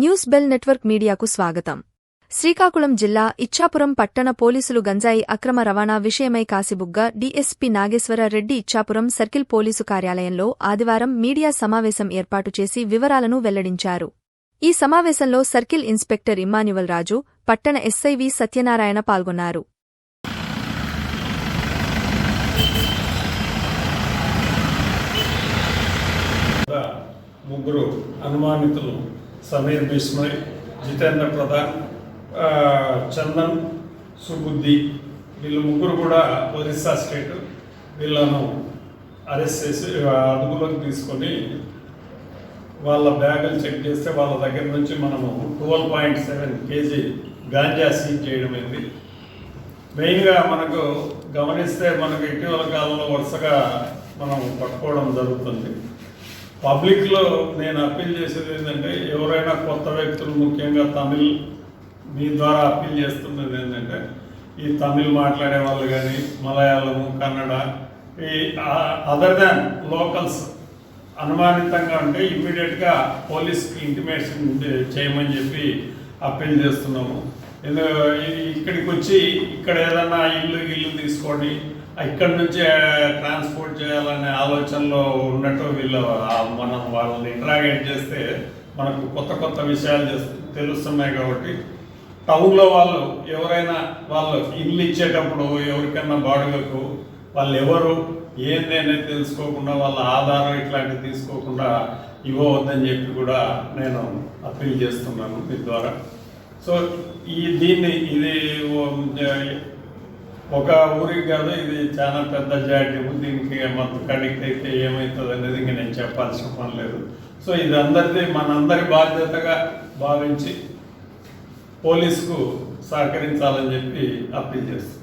News bell network మీడియాకు స్వాగతం. శ్రీకాకుళం జిల్లా ఇచ్చాపురం పట్టణ పోలీసులు గంజాయి అక్రమ రవాణా విషయమై Kasibugga DSP Nageswara Reddy Ichchapuram circle police కార్యాలయంలో ఆదివారం మీడియా సమావేశం ఏర్పాటు చేసి వివరాలను వెల్లడించారు. ఈ సమావేశంలో సర్కిల్ ఇన్స్పెక్టర్ ఇమ్మాన్యువల్ రాజు పట్టణ ఎస్ఐవి సత్యనారాయణ పాల్గొన్నారు. ముగ్గురు అనుమానితులు సమీర్ బిస్మయ్ జితేంద్ర ప్రధాన్ చందన్ సుబుద్ధి వీళ్ళు ముగ్గురు కూడా ఒరిస్సా స్టేట్ వీళ్ళను అరెస్ట్ చేసి అదుపులోకి తీసుకొని వాళ్ళ బ్యాగులు చెక్ చేస్తే వాళ్ళ దగ్గర నుంచి మనము twelve point seven kg ganja seize చేయడమైంది మెయిన్గా మనకు గమనిస్తే మనకు ఇటీవల కాలంలో వరుసగా మనం పట్టుకోవడం జరుగుతుంది. పబ్లిక్లో నేను అప్పీల్ చేసేది ఏంటంటే ఎవరైనా కొత్త వ్యక్తులు ముఖ్యంగా తమిళ్ మీ ద్వారా అప్పీల్ చేస్తున్నది ఏంటంటే ఈ తమిళ్ మాట్లాడే వాళ్ళు కానీ మలయాళము కన్నడ ఈ అదర్ దాన్ లోకల్స్ అనుమానితంగా ఉంటే ఇమ్మీడియట్గా పోలీస్కి ఇంటిమేషన్ చేయమని చెప్పి అప్పీల్ చేస్తున్నాము. ఇక్కడికి వచ్చి ఇక్కడ ఏదైనా ఇల్లు ఇల్లు తీసుకొని ఇక్కడ నుంచి ట్రాన్స్పోర్ట్ చేయాలనే ఆలోచనలో ఉన్నట్టు వీళ్ళు మనం వాళ్ళని ఇంటరాగేట్ చేస్తే మనకు కొత్త కొత్త విషయాలు తెలుస్తున్నాయి కాబట్టి టౌన్లో వాళ్ళు ఎవరైనా వాళ్ళు ఇల్లు ఇచ్చేటప్పుడు ఎవరికైనా బాడుగకు వాళ్ళు ఎవరు ఏంది అనేది తెలుసుకోకుండా వాళ్ళ ఆధారం ఇట్లాంటివి తీసుకోకుండా ఇవ్వవద్దని చెప్పి కూడా నేను అప్పీల్ చేస్తున్నాను మీ ద్వారా. సో ఈ దీన్ని ఇది ఒక ఊరికి కాదు ఇది చాలా పెద్ద జాడ్యము. దీనికి మొత్తం కనెక్ట్ అయితే ఏమవుతుంది అనేది ఇంకా నేను చెప్పాల్సిన పని లేదు. సో ఇది అందరిది మనందరి బాధ్యతగా భావించి పోలీసుకు సహకరించాలని చెప్పి అప్పీల్ చేస్తాను